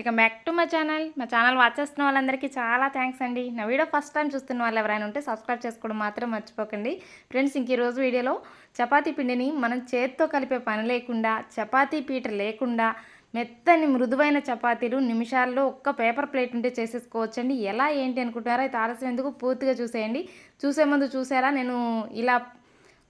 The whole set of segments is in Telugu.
Welcome back to my channel మా ఛానల్ వాచ్ చేస్తున్న వాళ్ళందరికీ చాలా థ్యాంక్స్ అండి. నా వీడియో ఫస్ట్ టైం చూస్తున్న వాళ్ళు ఎవరైనా ఉంటే సబ్స్క్రైబ్ చేసుకోవడం మాత్రం మర్చిపోకండి. ఫ్రెండ్స్ ఇంక ఈరోజు వీడియోలో చపాతీ పిండిని మనం చేత్తో కలిపే పని లేకుండా చపాతీ పీట లేకుండా మెత్తని మృదువైన చపాతీలు నిమిషాల్లో ఒక్క పేపర్ ప్లేట్ ఉంటే చేసేసుకోవచ్చండి. ఎలా ఏంటి అనుకుంటారా అయితే ఆలస్యం ఎందుకు? పూర్తిగా చూసేయండి. చూసే ముందు చూసారా? నేను ఇలా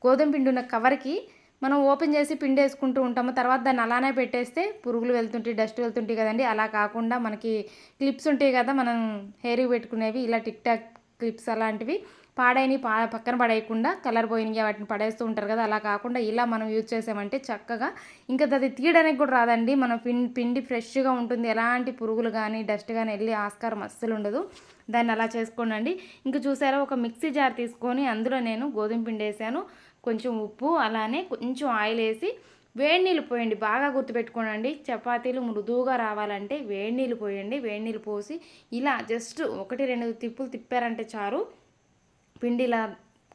గోధుమ పిండి ఉన్న కవర్కి మనం ఓపెన్ చేసి పిండి వేసుకుంటూ ఉంటాము. తర్వాత దాన్ని అలానే పెట్టేస్తే పురుగులు వెళ్తుంటాయి డస్ట్ వెళ్తుంటాయి కదండి. అలా కాకుండా మనకి క్లిప్స్ ఉంటాయి కదా మనం హెయిర్ పెట్టుకునేవి ఇలా టిక్ టాక్ క్లిప్స్ అలాంటివి పాడైనవి పా పక్కన పడేయకుండా కలర్ పోయినాయి వాటిని పడేస్తూ ఉంటారు కదా అలా కాకుండా ఇలా మనం యూజ్ చేసామంటే చక్కగా ఇంకా అది తీయడానికి కూడా రాదండి. మన పిండి పిండి ఫ్రెష్గా ఉంటుంది. ఎలాంటి పురుగులు కానీ డస్ట్ కానీ వెళ్ళి ఆస్కారం అస్సలు ఉండదు. దాన్ని అలా చేసుకోనండి. ఇంకా చూసారా ఒక మిక్సీ జార్ తీసుకొని అందులో నేను గోధుమ పిండి వేసాను కొంచెం ఉప్పు అలానే కొంచెం ఆయిల్ వేసి వేడి నీళ్ళు పోయండి. బాగా గుర్తుపెట్టుకోనండి. చపాతీలు మృదువుగా రావాలంటే వేడి నీళ్ళు పోయండి. వేడి నీళ్ళు పోసి ఇలా జస్ట్ ఒకటి రెండు తిప్పులు తిప్పారంటే చారు పిండి ఇలా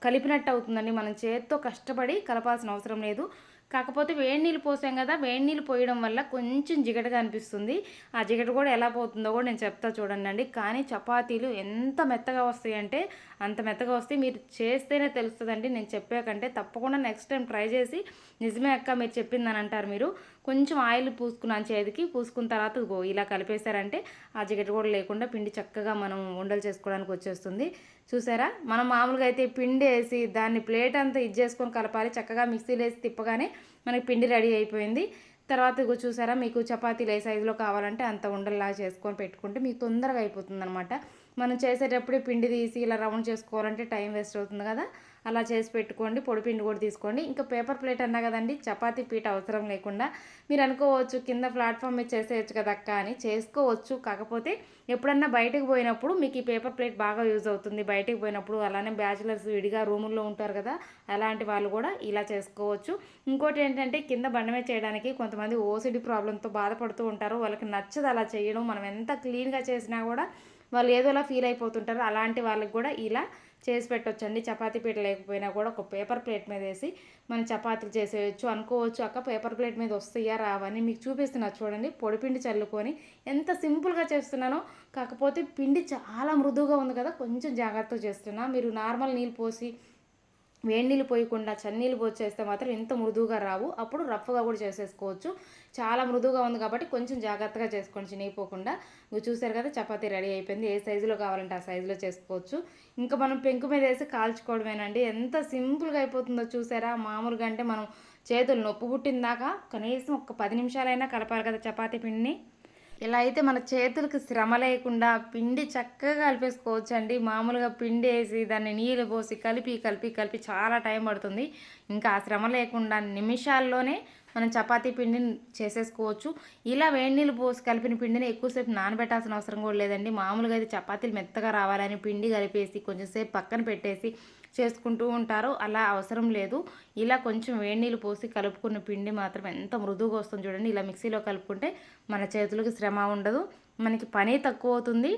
కలిపినట్టు అవుతుందండి. మనం చేత్తో కష్టపడి కలపాల్సిన అవసరం లేదు. కాకపోతే వేడి నీళ్ళు పోసాం కదా వేడి నీళ్ళు పోయడం వల్ల కొంచెం జిగటగా అనిపిస్తుంది. ఆ జిగట కూడా ఎలా పోతుందో కూడా నేను చెప్తా చూడండి అండి కానీ చపాతీలు ఎంత మెత్తగా వస్తాయంటే అంత మెత్తగా వస్తాయి. మీరు చేస్తేనే తెలుస్తుందండి. నేను చెప్పాకంటే తప్పకుండా నెక్స్ట్ టైం ట్రై చేసి నిజమే అక్క మీరు చెప్పిందని అంటారు మీరు. కొంచెం ఆయిల్ పూసుకున్నాను చేతికి పూసుకున్న తర్వాత ఇగో ఇలా కలిపేశారంటే ఆ జిగట కూడా లేకుండా పిండి చక్కగా మనం ఉండలు చేసుకోవడానికి వచ్చేస్తుంది. చూసారా? మనం మామూలుగా అయితే పిండి వేసి దాన్ని ప్లేట్ అంతా ఇది చేసుకొని కలపాలి. చక్కగా మిక్సీలో వేసి తిప్పగానే మనకి పిండి రెడీ అయిపోయింది. తర్వాత ఇగో చూసారా? మీకు చపాతీలు ఏ సైజులో కావాలంటే అంత ఉండల్లా చేసుకొని పెట్టుకుంటే మీకు తొందరగా అయిపోతుంది అనమాట మనం చేసేటప్పుడే పిండి తీసి ఇలా రౌండ్ చేసుకోవాలంటే టైం వేస్ట్ అవుతుంది కదా. అలా చేసి పెట్టుకోండి పొడిపిండి కూడా తీసుకోండి. ఇంకా పేపర్ ప్లేట్ అన్నా కదండి చపాతీ పీట అవసరం లేకుండా మీరు అనుకోవచ్చు కింద ప్లాట్ఫామ్ మీద చేసేయచ్చు కదా అక్క అని చేసుకోవచ్చు. కాకపోతే ఎప్పుడన్నా బయటకు పోయినప్పుడు మీకు ఈ పేపర్ ప్లేట్ బాగా యూజ్ అవుతుంది. బయటకు పోయినప్పుడు అలానే బ్యాచిలర్స్ విడిగా రూముల్లో ఉంటారు కదా అలాంటి వాళ్ళు కూడా ఇలా చేసుకోవచ్చు. ఇంకోటి ఏంటంటే కింద బండమే చేయడానికి కొంతమంది ఓసిడి ప్రాబ్లంతో బాధపడుతూ ఉంటారు. వాళ్ళకి నచ్చదు అలా చేయడం. మనం ఎంత క్లీన్గా చేసినా కూడా వాళ్ళు ఏదోలా ఫీల్ అయిపోతుంటారు. అలాంటి వాళ్ళకి కూడా ఇలా చేసి పెట్టొచ్చండి. చపాతీ పీట లేకపోయినా కూడా ఒక పేపర్ ప్లేట్ మీద వేసి మనం చపాతీలు చేసేయచ్చు అనుకోవచ్చు. అక్క పేపర్ ప్లేట్ మీద వస్తాయా రావని మీకు చూపిస్తున్నా చూడండి. పొడిపిండి చల్లుకొని ఎంత సింపుల్గా చేస్తున్నానో కాకపోతే పిండి చాలా మృదువుగా ఉంది కదా కొంచెం జాగ్రత్తగా చేస్తున్నా. మీరు నార్మల్ నీళ్ళు పోసి వేడి నీళ్ళు పోయకుండా చన్నీళ్ళు పోసి చేస్తే మాత్రం ఎంత మృదువుగా రావు. అప్పుడు రఫ్గా కూడా చేసేసుకోవచ్చు. చాలా మృదువుగా ఉంది కాబట్టి కొంచెం జాగ్రత్తగా చేసుకోండి చినిగిపోకుండా నువ్వు చూసారు కదా చపాతీ రెడీ అయిపోయింది. ఏ సైజులో కావాలంటే ఆ సైజులో చేసుకోవచ్చు. ఇంకా మనం పెంకు మీద వేసి కాల్చుకోవడమేనండి. ఎంత సింపుల్గా అయిపోతుందో చూసారా? మామూలుగా అంటే మనం చేతులు నొప్పు పుట్టిందాకా కనీసం ఒక పది నిమిషాలైనా కలపాలి కదా చపాతీ పిండిని. ఇలా అయితే మన చేతులకు శ్రమ లేకుండా పిండి చక్కగా కలిపేసుకోవచ్చు అండి మామూలుగా పిండి వేసి దాన్ని నీళ్ళు పోసి కలిపి కలిపి కలిపి చాలా టైం పడుతుంది. ఇంకా ఆ శ్రమ లేకుండా నిమిషాల్లోనే మనం చపాతీ పిండిని చేసేసుకోవచ్చు. ఇలా వేడి నీళ్ళు పోసి కలిపిన పిండిని ఎక్కువసేపు నానబెట్టాల్సిన అవసరం కూడా లేదండి. మామూలుగా అయితే చపాతీలు మెత్తగా రావాలని పిండి కలిపేసి కొంచెంసేపు పక్కన పెట్టేసి చేసుకుంటూ ఉంటారు. అలా అవసరం లేదు. ఇలా కొంచెం వేడి నీళ్ళు పోసి కలుపుకున్న పిండి మాత్రం ఎంత మృదువుగా వస్తుంది చూడండి. ఇలా మిక్సీలో కలుపుకుంటే మన చేతులకు శ్రమ ఉండదు. మనకి పని తక్కువ అవుతుంది.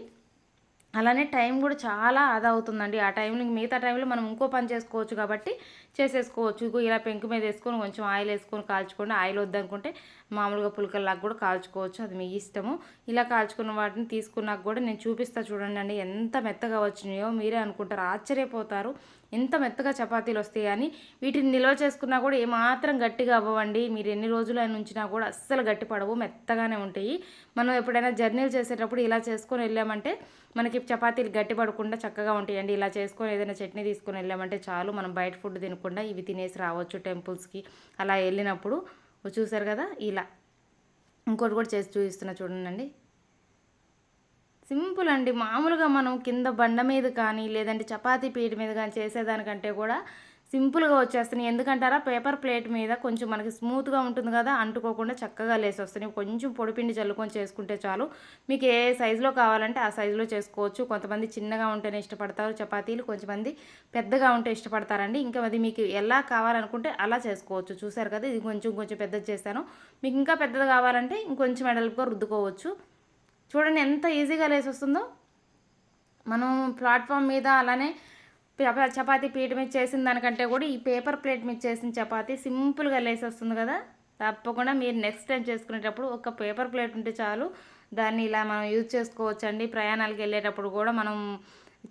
అలానే టైం కూడా చాలా ఆదా అవుతుందండి ఆ టైం మిగతా టైంలో మనం ఇంకో పని చేసుకోవచ్చు కాబట్టి చేసేసుకోవచ్చు. ఇలా పెంకు మీద వేసుకొని కొంచెం ఆయిల్ వేసుకొని కాల్చుకోండి. ఆయిల్ వద్దనుకుంటే మామూలుగా పులకల్లాగా కూడా కాల్చుకోవచ్చు. అది మీ ఇష్టము. ఇలా కాల్చుకున్న వాటిని తీసుకున్నాక కూడా నేను చూపిస్తా చూడండి అండి. ఎంత మెత్తగా వచ్చినాయో మీరే అనుకుంటారు. ఆశ్చర్యపోతారు. ఎంత మెత్తగా చపాతీలు వస్తాయి అని వీటిని నిల్వ చేసుకున్నా కూడా ఏమాత్రం గట్టిగా అవ్వండి మీరు ఎన్ని రోజులు అయిన ఉంచినా కూడా అస్సలు గట్టి పడవు మెత్తగానే ఉంటాయి. మనం ఎప్పుడైనా జర్నీలు చేసేటప్పుడు ఇలా చేసుకొని వెళ్ళామంటే మనకి చపాతీలు గట్టి పడకుండా చక్కగా ఉంటాయండి. ఇలా చేసుకొని ఏదైనా చట్నీ తీసుకొని వెళ్ళామంటే చాలు మనం బయట ఫుడ్ తినకుండా ఇవి తినేసి రావచ్చు టెంపుల్స్కి. అలా వెళ్ళినప్పుడు చూసారు కదా ఇలా. ఇంకోటి కూడా చేసి చూపిస్తున్నా చూడండి. సింపుల్ అండి. మామూలుగా మనం కింద బండ మీద కానీ లేదంటే చపాతీ పీట మీద కానీ చేసేదానికంటే కూడా సింపుల్గా వచ్చేస్తున్నాయి. ఎందుకంటారా? పేపర్ ప్లేట్ మీద కొంచెం మనకి స్మూత్గా ఉంటుంది కదా అంటుకోకుండా చక్కగా లేసి వస్తున్నాయి కొంచెం పొడిపిండి చల్లుకొని చేసుకుంటే చాలు. మీకు ఏ సైజులో కావాలంటే ఆ సైజులో చేసుకోవచ్చు. కొంతమంది చిన్నగా ఉంటేనే ఇష్టపడతారు చపాతీలు కొంతమంది పెద్దగా ఉంటే ఇష్టపడతారండి. ఇంకా అది మీకు ఎలా కావాలనుకుంటే అలా చేసుకోవచ్చు. చూసారు కదా ఇది కొంచెం కొంచెం పెద్దది చేశాను. మీకు ఇంకా పెద్దది కావాలంటే ఇంకొంచెం మెడలుగా రుద్దుకోవచ్చు. చూడండి ఎంత ఈజీగా లేసి వస్తుందో. మనం ప్లాట్ఫామ్ మీద అలానే చపాతీ పీట మీద చేసిన దానికంటే కూడా ఈ పేపర్ ప్లేట్ మీద చేసిన చపాతీ సింపుల్గా లేసి వస్తుంది కదా. తప్పకుండా మీరు నెక్స్ట్ టైం చేసుకునేటప్పుడు ఒక పేపర్ ప్లేట్ ఉంటే చాలు. దాన్ని ఇలా మనం యూజ్ చేసుకోవచ్చండి. ప్రయాణాలకు వెళ్ళేటప్పుడు కూడా మనం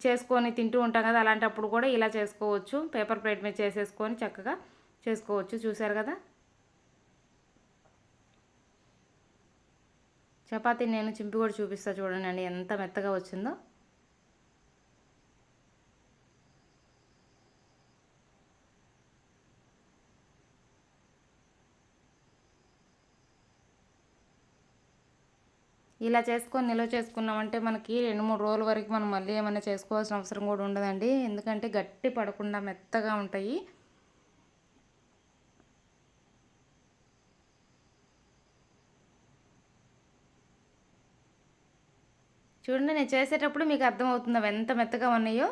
చేసుకొని తింటూ ఉంటాం కదా. అలాంటప్పుడు కూడా ఇలా చేసుకోవచ్చు. పేపర్ ప్లేట్ మీద చేసేసుకొని చక్కగా చేసుకోవచ్చు. చూసారు కదా? చపాతీ నేను చింపి కూడా చూపిస్తా చూడండి అండి ఎంత మెత్తగా వచ్చిందో. ఇలా చేసుకొని నిల్వ చేసుకున్నామంటే మనకి రెండు మూడు రోజుల వరకు మనం మళ్ళీ ఏమైనా చేసుకోవాల్సిన అవసరం కూడా ఉండదండి. ఎందుకంటే గట్టి పడకుండా మెత్తగా ఉంటాయి. చూడండి నేను చేసేటప్పుడు మీకు అర్థమవుతుంది అవి ఎంత మెత్తగా ఉన్నాయో.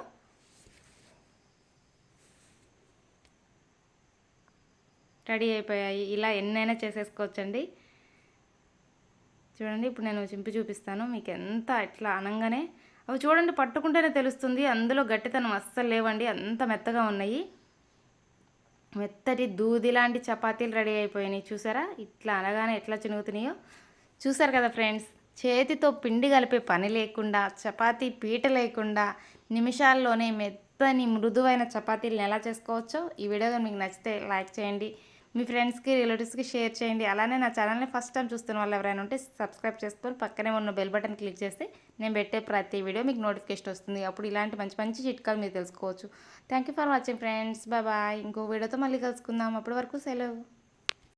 రెడీ అయిపోయాయి. ఇలా ఎన్నైనా చేసేసుకోవచ్చండి. చూడండి ఇప్పుడు నేను చింపి చూపిస్తాను. మీకు ఎంత ఇట్లా అనగానే. అవి చూడండి పట్టుకుంటేనే తెలుస్తుంది. అందులో గట్టితనం అస్సలు లేవండి. అంత మెత్తగా ఉన్నాయి. మెత్తటి దూది లాంటి చపాతీలు రెడీ అయిపోయినాయి. చూసారా? ఇట్లా అనగానే ఎట్లా చినుగుతున్నాయో. చూసారు కదా ఫ్రెండ్స్? చేతితో పిండి కలిపే పని లేకుండా చపాతీ పీట లేకుండా నిమిషాల్లోనే మెత్తని మృదువైన చపాతీలను ఎలా చేసుకోవచ్చో ఈ వీడియో మీకు నచ్చితే లైక్ చేయండి. మీ ఫ్రెండ్స్కి రిలేటివ్స్కి షేర్ చేయండి. అలానే నా ఛానల్ని ఫస్ట్ టైం చూస్తున్న వాళ్ళు ఎవరైనా ఉంటే సబ్స్క్రైబ్ చేసుకొని పక్కనే ఉన్న బెల్ బటన్ క్లిక్ చేస్తే నేను పెట్టే ప్రతి వీడియో మీకు నోటిఫికేషన్ వస్తుంది. అప్పుడు ఇలాంటి మంచి మంచి చిట్కాలు మీరు తెలుసుకోవచ్చు. Thank you for watching friends. Bye bye. ఇంకో వీడియోతో మళ్ళీ కలుసుకుందాం. అప్పటి వరకు సెలవు.